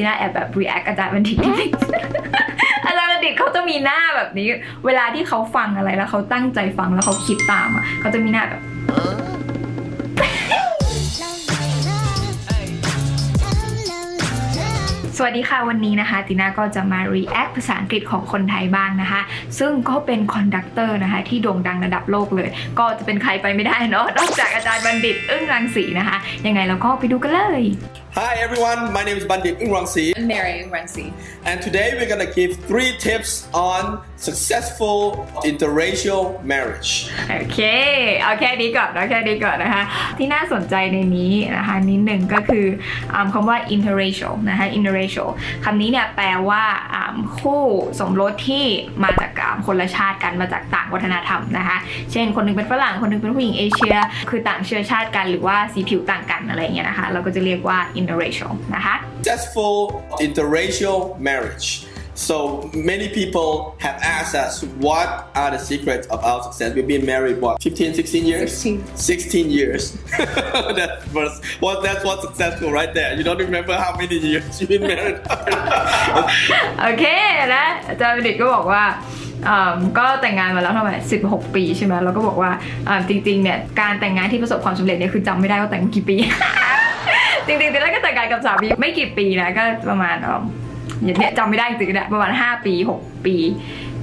ตีน่าแอบแบบ react อาจารย์บัณฑิตนิดนึงอาจารย์บัณฑิตเขาจะมีหน้าแบบนี้ เวลาที่เขาฟังอะไรแล้วเขาตั้งใจฟังแล้วเขาคิดตามอะเขาจะมีหน้าแบบสวัสดีค่ะวันนี้นะคะติน่าก็จะมา react ภาษาอังกฤษของคนไทยบ้างนะคะ ซึ่งก็เป็นคอนดักเตอร์นะคะ ที่โด่งดังระดับโลกเลย ก็จะเป็นใครไปไม่ได้เนาะนอกจากอาจารย์บัณฑิตอึ้งรังสีนะคะ ยังไงเราก็ไปดูกันเลย Hi everyone, my name is Bandit Ingrangsi I'm Mary Renzi. and today we're gonna give three tips on successful interracial marriage. โอเค เอาแค่นี้ก่อนเอาแค่นี้ก่อนนะคะ ที่น่าสนใจในนี้นะคะนิดหนึ่งก็คืออาคำว่า interracial นะคะ interracial คำนี้เนี่ยแปลว่าอ่าคู่สมรสที่มาจากอ่าคนละชาติกันมาจากต่างวัฒนธรรมนะคะ เช่นคนหนึงเป็นฝรั่ง คนหนึงเป็นผู้หญิงเอเชีย คือต่างเชื้อชาติกันหรือว่าสีผิวต่างกันอะไรอย่างเงี้ยนะคะ เราก็จะเรียกว่า interracial นะคะ Successful interracial marriage. So many people have asked us what are the secrets of our success. We've been married what 15, 16 years? 16. 16 years. that was what that's what successful right there. You don't remember how many years you've been married. โอเคนะอาจารย์วิดิตก็บอกว่าอ่าก็แต่งงานมาแล้วเท่าไหร่16 ปีใช่ไหมเราก็บอกว่าอ่าจริงๆเนี่ยการแต่งงานที่ประสบความสำเร็จเนี่ยคือจำไม่ได้ว่าแต่งมากี่ปี จริงๆตอนแรกก็แต่งงานกับสามีไม่กี่ปีนะก็ประมาณ เอ่อเนี่ยจำไม่ได้จริงๆเนี่ยประมาณ 5 ปี 6 ปี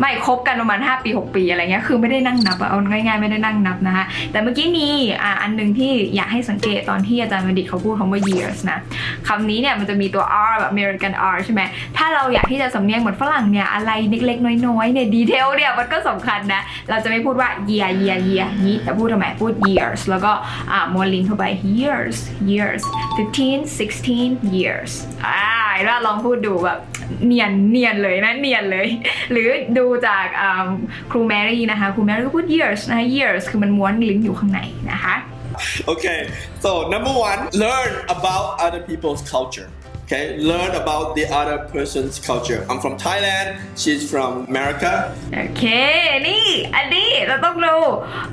ไม่คบกันประมาณ 5 ปี 6 ปีอะไรเงี้ยคือไม่ได้นั่งนับเอาง่ายๆไม่ได้นั่งนับนะคะแต่เมื่อกี้มีอ่าอันหนึงที่อยากให้สังเกตตอนที่อาจารย์บัณฑิตเขาพูดคำว่า years นะคำนี้เนี่ยมันจะมีตัว r แบบ American R ใช่ไหมถ้าเราอยากที่จะสำเนียงเหมือนฝรั่งเนี่ยอะไรเล็กๆน้อยๆเนี่ยดีเทลเนี่ยมันก็สำคัญนะเราจะไม่พูดว่า year year year นี้แต่พูดทำไมพูด years แล้วก็อ่าม้วนลิงเข้าไป years years 15 16 years อ่า ล้วลองพูดดูแบบเนียนเนียนเลยนะเนียนเลย หรือดูจากครูแมรี่นะคะครูแมรี่ก็พูด years นะคะ years คือมันม้วนลิ้นอยู่ข้างในนะคะ okay, so number one, learn about other people's culture. Okay, learn about the other person's culture. I'm from Thailand. She's from America. โอเค นี่ อันนี้เราต้องรู้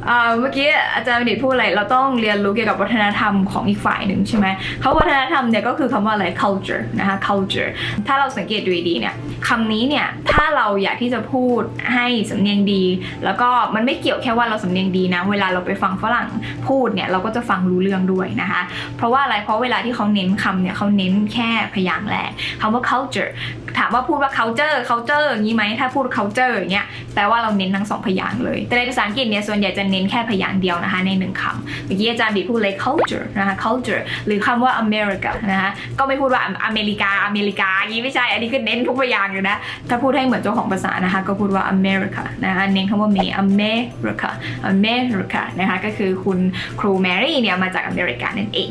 เอ่อเมื่อกี้อาจารย์วินิตพูดอะไร เราต้องเรียนรู้เกี่ยวกับวัฒนธรรมของอีกฝ่ายหนึ่งใช่ไหมเขาวัฒนธรรมเนี่ยก็คือคำว่าอะไร culture นะคะ culture ถ้าเราสังเกตดูดีๆเนี่ยคำนี้เนี่ย ถ้าเราอยากที่จะพูดให้สำเนียงดี แล้วก็มันไม่เกี่ยวแค่ว่าเราสำเนียงดีนะ เวลาเราไปฟังฝรั่งพูดเนี่ย เราก็จะฟังรู้เรื่องด้วยนะคะ เพราะว่าอะไร เพราะเวลาที่เขาเน้นคำเนี่ยเขาเน้นแค่พยางค์แรกคำว่า culture ถามว่าพูดว่า culture culture อย่างนี้ไหมถ้าพูด culture อย่างเงี้ยแปลว่าเราเน้นทั้งสองพยางค์เลย แต่ในภาษาอังกฤษเนี่ยส่วนใหญ่จะเน้นแค่พยางค์เดียวนะคะในหนึ่งคำเมื่อกี้อาจารย์บีพูดเลย culture นะคะ culture หรือคำว่า America นะคะก็ไม่พูดว่าอเมริกาอเมริกาอย่างนี้ไม่ใช่อันนี้คือเน้นทุกพยางค์เลยนะถ้าพูดให้เหมือนเจ้าของภาษานะคะก็พูดว่า America นะคะเน้นคำว่า me America America นะคะก็คือคุณครูแมรี่เนี่ยมาจากอเมริกานั่นเอง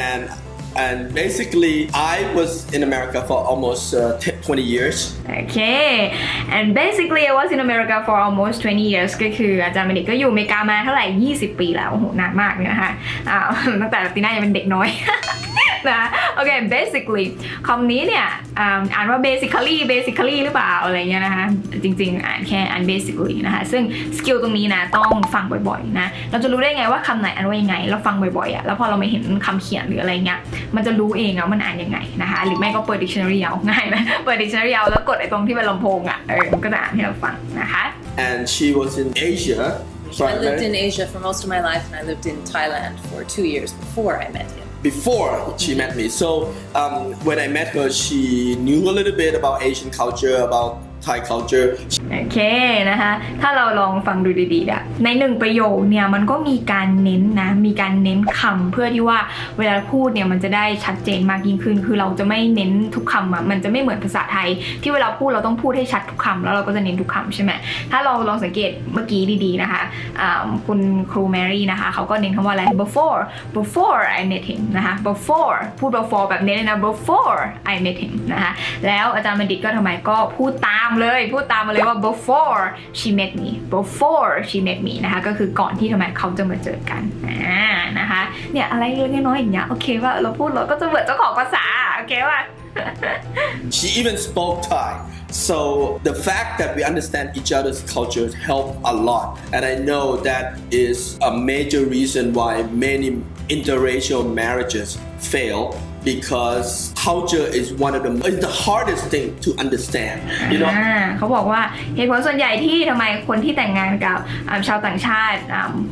and and basically I was in America for almost uh, 10, 20 years. Okay and basically I was in America for almost 20 years ก็คืออาจารย์เมดิกก็อยู่อเมริกามาเท่าไหร่ 20 ปีแล้ว โอ้โห นานมากเลยนะคะอ่า ตั้งแต่ตีน่ายังเป็นเด็กน้อย นะโอเค basically คำนี้เนี่ยอ่าอ่านว่า basically basically หรือเปล่าอะไรเงี้ยนะคะจริง ๆ อ่านแค่อ่าน basically นะคะซึ่งสกิลตรงนี้นะต้องฟังบ่อยๆนะเราจะรู้ได้ไงว่าคำไหนอ่านว่ายังไง เราฟังบ่อยๆอะแล้วพอเราไม่เห็นคำเขียนหรืออะไรเงี้ยมันจะรู้เองอะว่ามันอ่านยังไงนะคะหรือไม่ก็เปิด dictionary เอาง่ายไหมเปิด dictionary เอาแล้วกดไอ้ตรงที่เป็นลำโพงอะเออมันก็จะอ่านให้เราฟังนะคะ and she was in Asia. I lived in Asia for most of my life, and I lived in Thailand for two years before I met him. Before she met me. So um, when I met her, she knew a little bit about Asian culture, about Thai culture. โอเคนะคะ ถ้าเราลองฟังดูดีๆอะในหนึ่งประโยคเนี่ยมันก็มีการเน้นนะ มีการเน้นคำเพื่อที่ว่าเวลาพูดเนี่ยมันจะได้ชัดเจนมากยิ่งขึ้น คือเราจะไม่เน้นทุกคำอะมันจะไม่เหมือนภาษาไทย ที่เวลาพูดเราต้องพูดให้ชัดทุกคำแล้วเราก็จะเน้นทุกคำใช่ไหมถ้าเราลองสังเกตเมื่อกี้ดีๆนะคะคุณครูแมรี่นะคะเขาก็เน้นคำว่าอะไร before before I met him นะคะ before พูด before แบบเน้นเลยนะ before I met him นะคะแล้วอาจารย์บัณฑิตก็ทำไมก็พูดตามเลย พูดตามมาเลยว่า before she met me before she met me นะคะก็คือก่อนที่ทำไมเขาจะมาเจอกันอ่านะคะเนี่ยอะไรเล็กๆน้อยๆอย่างเงี้ยโอเคว่าเราพูดเราก็จะเหมือนเจ้าของภาษาโอเคว่า She even spoke Thai. So the fact that we understand each other's cultures help a lot. And I know that is a major reason why many interracial marriages fail Because culture is one of the is the hardest thing to understand. You know, เขาบอกว่าเหตุผลส่วนใหญ่ที่ทำไมคนที่แต่งงานกับชาวต่างชาติ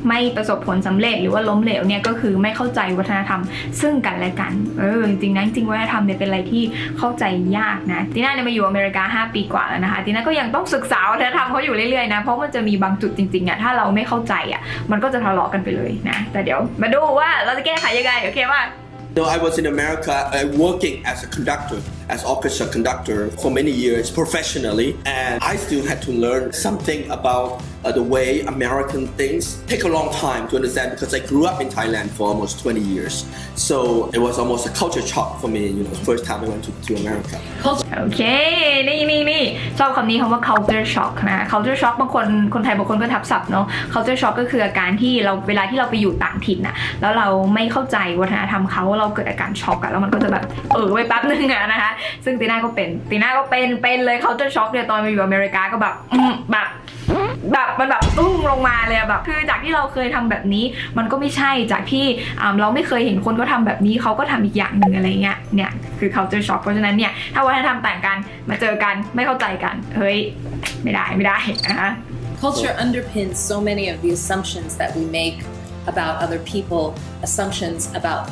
ไม่ประสบผลสำเร็จหรือว่าล้มเหลวเนี่ยก็คือไม่เข้าใจวัฒนธรรมซึ่งกันและกันเออจริงนะจริงวัฒนธรรมเนี่ยเป็นอะไรที่เข้าใจยากนะตีน่าเนี่ยมาอยู่อเมริกา 5 ปีกว่าแล้วนะคะตีน่าก็ยังต้องศึกษาวัฒนธรรมเขาอยู่เรื่อยๆนะเพราะมันจะมีบางจุดจริงๆอะถ้าเราไม่เข้าใจอะมันก็จะทะเลาะกันไปเลยนะแต่เดี๋ยวมาดูว่าเราจะแก้ไขยังไงโอเคป่ะ Know, I was in America uh, working as a conductor, as orchestra conductor for many years professionally, and I still had to learn something about uh, the way American things take a long time to understand because I grew up in Thailand for almost 20 years. So it was almost a culture shock for me, you know, first time I went to, to America. Culture โอเค นี่นี่นี่ชอบคำนี้คำว่า culture shock นะ culture shock บางคน คนไทยบางคนก็ทับศัพท์เนาะ culture shock ก็คืออาการที่เรา เวลาที่เราไปอยู่ต่างถิ่นน่ะ แล้วเราไม่เข้าใจวัฒนธรรมเขา เราเกิดอาการช็อกอะแล้วมันก็จะแบบ เออไปแป๊บนึงอะนะคะซึ่งตีน่าก็เป็นตีน่าก็เป็นเป็นเลย culture shock เนี่ยตอนมาอยู่อเมริกาก็แบบแบบแบบมันแบบตุ้งลงมาเลยแบบคือจากที่เราเคยทำแบบนี้ มันก็ไม่ใช่จากที่เราไม่เคยเห็นคนเขาทำแบบนี้เขาก็ทำอีกอย่างหนึ่งอะไรเงี้ยเนี่ยคือ culture shock เพราะฉะนั้นเนี่ยถ้าวัฒนธรรมต่างกันมาเจอกันไม่เข้าใจกันเฮ้ยไม่ได้ไม่ได้นะคะ culture underpins so many of the assumptions that we make about other people, assumptions about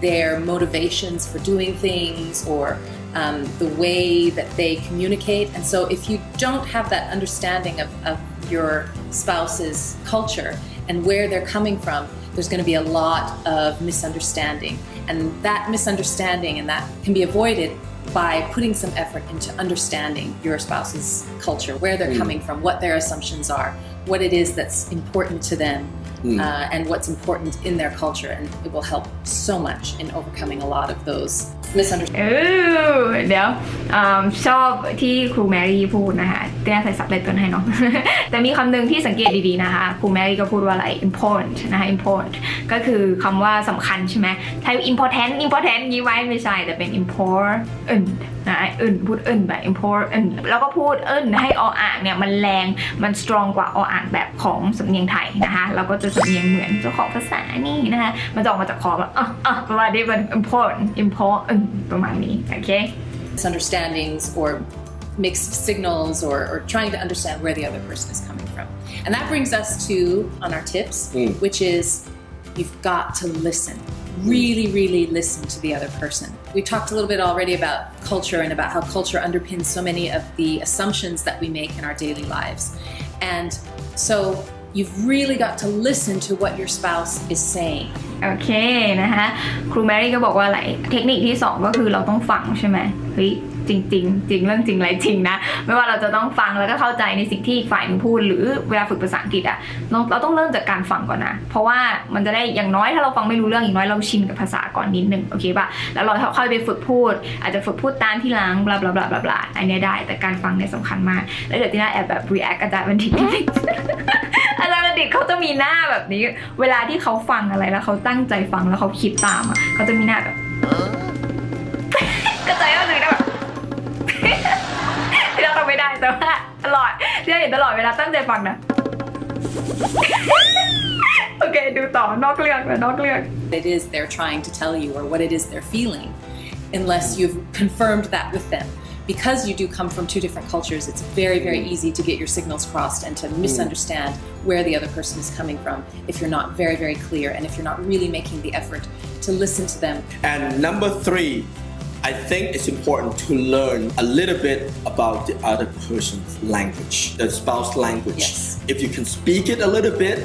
their motivations for doing things or um, the way that they communicate. And so, if you don't have that understanding of, of your spouse's culture and where they're coming from, there's going to be a lot of misunderstanding. And that misunderstanding and that can be avoided by putting some effort into understanding your spouse's culture, where they're coming from, what their assumptions are, what it is that's important to them, uh, and what's important in their culture. And it will help so much in overcoming a lot of those misunderstandings. เออเดี๋ยวอ่าชอบที่ครูแมรี่พูดนะคะเต้ใส่ซับไตเติลให้เนาะ แต่มีคำหนึ่งที่สังเกตดีๆนะคะครูแมรี่ก็พูดว่าอะไร important นะคะ important ก็คือคำว่าสำคัญใช่ไหมไทย important important ยี่ไว้ไม่ใช่แต่เป็น important นะเอินพูดเอินแบบ important แล้วก็พูดเอินให้ออ่างเนี่ยมันแรงมัน strong กว่าออ่างแบบของสำเนียงไทยนะคะแล้วก็จะสำเนียงเหมือนเจ้าของภาษานี่นะคะมันจะออกมาจากคอแบบอะอะประมาณนี้เป็น important important ประมาณนี้โอเค misunderstandings or mixed signals or, or trying to understand where the other person is coming from. And that brings us to on our tips, Mm. which is you've got to listen. Really, really listen to the other person. We talked a little bit already about culture and about how culture underpins so many of the assumptions that we make in our daily lives. And so you've really got to listen to what your spouse is saying. โอเคนะคะครูแมรี่ก็บอกว่าอะไรเทคนิคที่ 2 ก็คือเราต้องฟังใช่ไหมเฮ้ย จริงจริงจริงเรื่องจริงอะไรจริงนะ ไม่ว่าเราจะต้องฟังแล้วก็เข้าใจในสิ่งที่อีกฝ่ายนึงพูด หรือเวลาฝึกภาษาอังกฤษอะเราเราต้องเริ่มจากการฟังก่อนนะ เพราะว่ามันจะได้อย่างน้อยถ้าเราฟังไม่รู้เรื่องอย่างน้อยเราชินกับภาษาก่อนนิดนึงโอเคป่ะแล้วเราค่อยไปฝึกพูด อาจจะฝึกพูดตามที่หลังบลาบลาบลาบลาบลาอันเนี้ยได้แต่การฟังเนี่ยสำคัญมาก แล้วเดี๋ยวที่น่าแอบแบบ react อาจารย์บันทิตนิดอาจารย์บัณฑิตเขาจะมีหน้าแบบนี้ เวลาที่เขาฟังอะไรแล้วเขาตั้งใจฟังแล้วเขาคิดตามอะเขาจะมีหน้าแบบก็ใจาย แต่ว่าตลอดที่เราเห็นตลอดเวลาตั้งใจฟังนะ โอเค ดูต่อนอกเรื่องนะนอกเรื่อง it is they're trying to tell you or what it is they're feeling unless you've confirmed that with them. Because you do come from two different cultures, it's very, very easy to get your signals crossed and to misunderstand where the other person is coming from if you're not very, very clear and if you're not really making the effort to listen to them. And number three, I think it's important to learn a little bit about the other person's language, the spouse language. Yes. If you can speak it a little bit,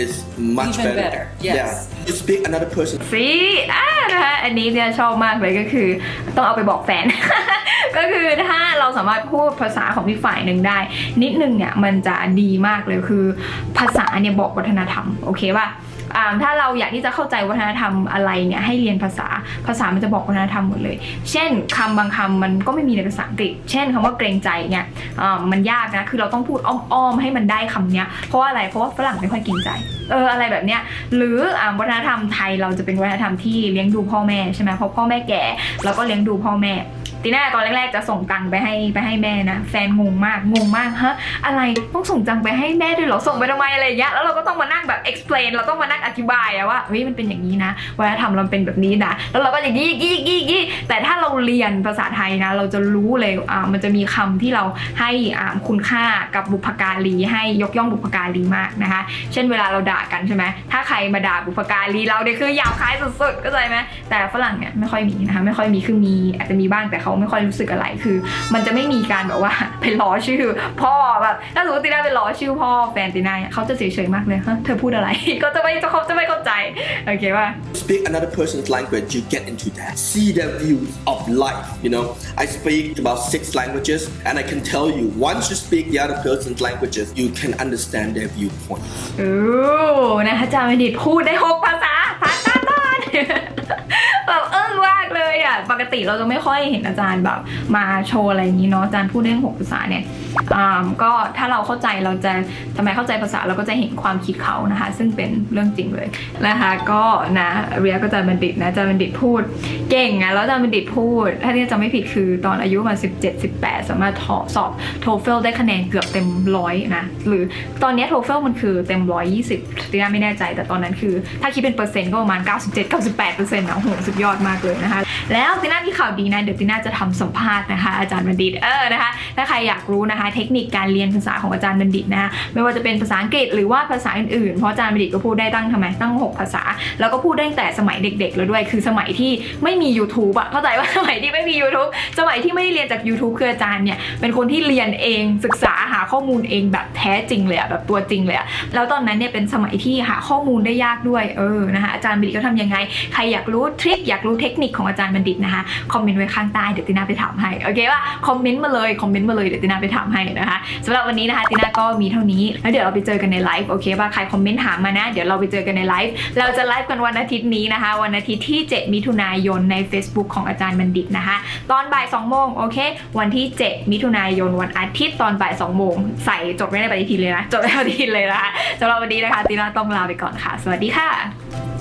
it's much Even better. better, yes. Yeah. You speak another person ซีอ่านะคะอันนี้เนี่ยชอบมากเลยก็คือ ต้องเอาไปบอกแฟน ก็คือถ้าเราสามารถพูดภาษาของอีกฝ่ายหนึ่งได้ นิดนึงเนี่ยมันจะดีมากเลยคือภาษาเนี่ยบอกวัฒนธรรม โอเคป่ะอ่า ถ้าเราอยากที่จะเข้าใจวัฒนธรรมอะไรเนี่ยให้เรียนภาษาภาษามันจะบอกวัฒนธรรมหมดเลย เช่นคำบางคำมันก็ไม่มีในภาษาอังกฤษ เช่นคำว่าเกรงใจเนี่ยมันยากนะคือเราต้องพูดอ้อมๆให้มันได้คำเนี้ยเพราะอะไรเพราะว่าฝรั่งไม่ค่อยเกรงใจเอออะไรแบบเนี้ยหรืออวัฒนธรรมไทยเราจะเป็นวัฒนธรรมที่เลี้ยงดูพ่อแม่ใช่ไหมเพราะพ่อแม่แก่เราก็เลี้ยงดูพ่อแม่ ตีน่าตอนแรกๆจะส่งตังไปให้ไปให้แม่นะแฟนงงมากงงมากฮะอะไรต้องส่งตังไปให้แม่ด้วยเหรอส่งไปทำไมอะไรอย่างเงี้ยแล้วเราก็ต้องมานั่งแบบ explain เราต้องมานั่งอธิบายอะว่าเฮ้ยมันเป็นอย่างนี้นะวัฒนธรรมเราเป็นแบบนี้นะแล้วเราก็อย่างนี้อย่างนี้อย่างนี้อย่างนี้ แต่ถ้าเราเรียนภาษาไทยนะ เราจะรู้เลยอ่ามันจะมีคำที่เราให้อ่าคุณค่ากับบุพการีให้ยกย่องบุพการีมากนะคะ เช่นเวลาเราด่ากันใช่ไหมถ้าใครมาด่าบุพการีเราเนี่ยคือหยาบคายสุดๆเข้าใจไหมแต่ฝรั่งเนี่ยไม่ค่อยมีนะคะไม่ค่อยมีคือมีอาจจะมีบ้างแต่เขาไม่ค่อยรู้สึกอะไรคือ มันจะไม่มีการแบบว่าไปล้อชื่อ พ่อแบบถ้าสมมติติน่าไปล้อชื่อพ่อแฟนติน่าเนี่ยเขาจะเฉยๆมากเลยเธอพูดอะไร ก็จะไม่เขาจะไม่เข้าใจโอเคว่า speak another person's language, you get into that. See their views of life. You know, I speak about six languages, and I can tell you, once you speak the other person's languages, you can understand their viewpoint. โอ้นะคะอาจารย์บัณฑิตพูดได้หกภาษาภาษาต้น แบบเอึ้งมากเลยอะ ปกติเราจะไม่ค่อยเห็นอาจารย์แบบ มาโชว์อะไรอย่างนี้เนาะอาจารย์พูดได้หกภาษาเนี่ยอ่าก็ถ้าเราเข้าใจเราจะทำไมเข้าใจภาษาเราก็จะเห็นความคิดเขานะคะ ซึ่งเป็นเรื่องจริงเลยนะคะ ก็นะเรียก็อาจารย์บัณฑิตนะอาจารย์บัณฑิตพูดเก่งอะแล้วอาจารย์บัณฑิตพูด ถ้าที่จำไม่ผิดคือตอนอายุประมาณ17 18 สามารถสอบโทเฟลได้คะแนนเกือบเต็มร้อยนะหรือตอนนี้โทเฟลมันคือเต็มร้อยยี่สิบตีน่าไม่แน่ใจแต่ตอนนั้นคือ ถ้าคิดเป็นเปอร์เซ็นต์ก็ประมาณ 97 98เปอร์เซ็นต์นะโหสุดยอดมากเลยนะคะ แล้วตีน่ามีข่าวดีนะ เดี๋ยวตีน่าจะทำสัมภาษณ์นะคะ อาจารย์บัณฑิตเออนะคะถ้าใครอยากรู้นะคะ เทคนิคการเรียนภาษาของอาจารย์บัณฑิตนะคะไม่ว่าจะเป็นภาษาอังกฤษหรือว่าภาษาอื่นๆเพราะอาจารย์บัณฑิตก็พูดได้ตั้งทำไมตั้ง 6 ภาษา แล้วก็พูดได้แต่สมัยเด็กๆแล้วด้วย คือสมัยที่ไม่มี YouTube อะเข้าใจว่าสมัยที่ไม่มี YouTube สมัยที่ไม่ได้เรียนจาก YouTube คืออาจารย์เนี่ยเป็นคนที่เรียนเองศึกษาหาข้อมูลเองแบบแท้จริงเลยอะแบบตัวจริงเลยอะแล้วตอนนั้นเนี่ยเป็นสมัยที่หาข้อมูลได้ยากด้วยเออนะคะอาจารย์บัณฑิตก็ทำยังไง ใครอยากรู้ทริคอยากรู้เทคนิคของอาจารย์บัณฑิตนะคะคอมเมนต์ไว้ข้างใต้เดี๋ยวตินาไปถามให้โอเคป่ะคอมเมนต์มาเลยคอมเมนต์มาเลยเดี๋ยวตินาไปถามให้นะคะสำหรับวันนี้นะคะตินาก็มีเท่านี้แล้วเดี๋ยวเราไปเจอกันในไลฟ์โอเคป่ะใครคอมเมนต์ถามมานะเดี๋ยวเราไปเจอกันในไลฟ์เราจะไลฟ์กันวันอาทิตย์นี้นะคะ วันอาทิตย์ที่ 7 มิถุนายนใน Facebook ของอาจารย์บัณฑิตนะคะ ตอนบ่าย2โมงโอเค วันที่ 7 มิถุนายนวันอาทิตย์ตอนบ่าย2โมงใส่จดไว้ในปฏิทินเลยนะจดไว้ในปฏิทินเลยนะคะสำหรับวันนี้นะคะตินาต้องลาไปก่อนค่ะ สวัสดีค่ะ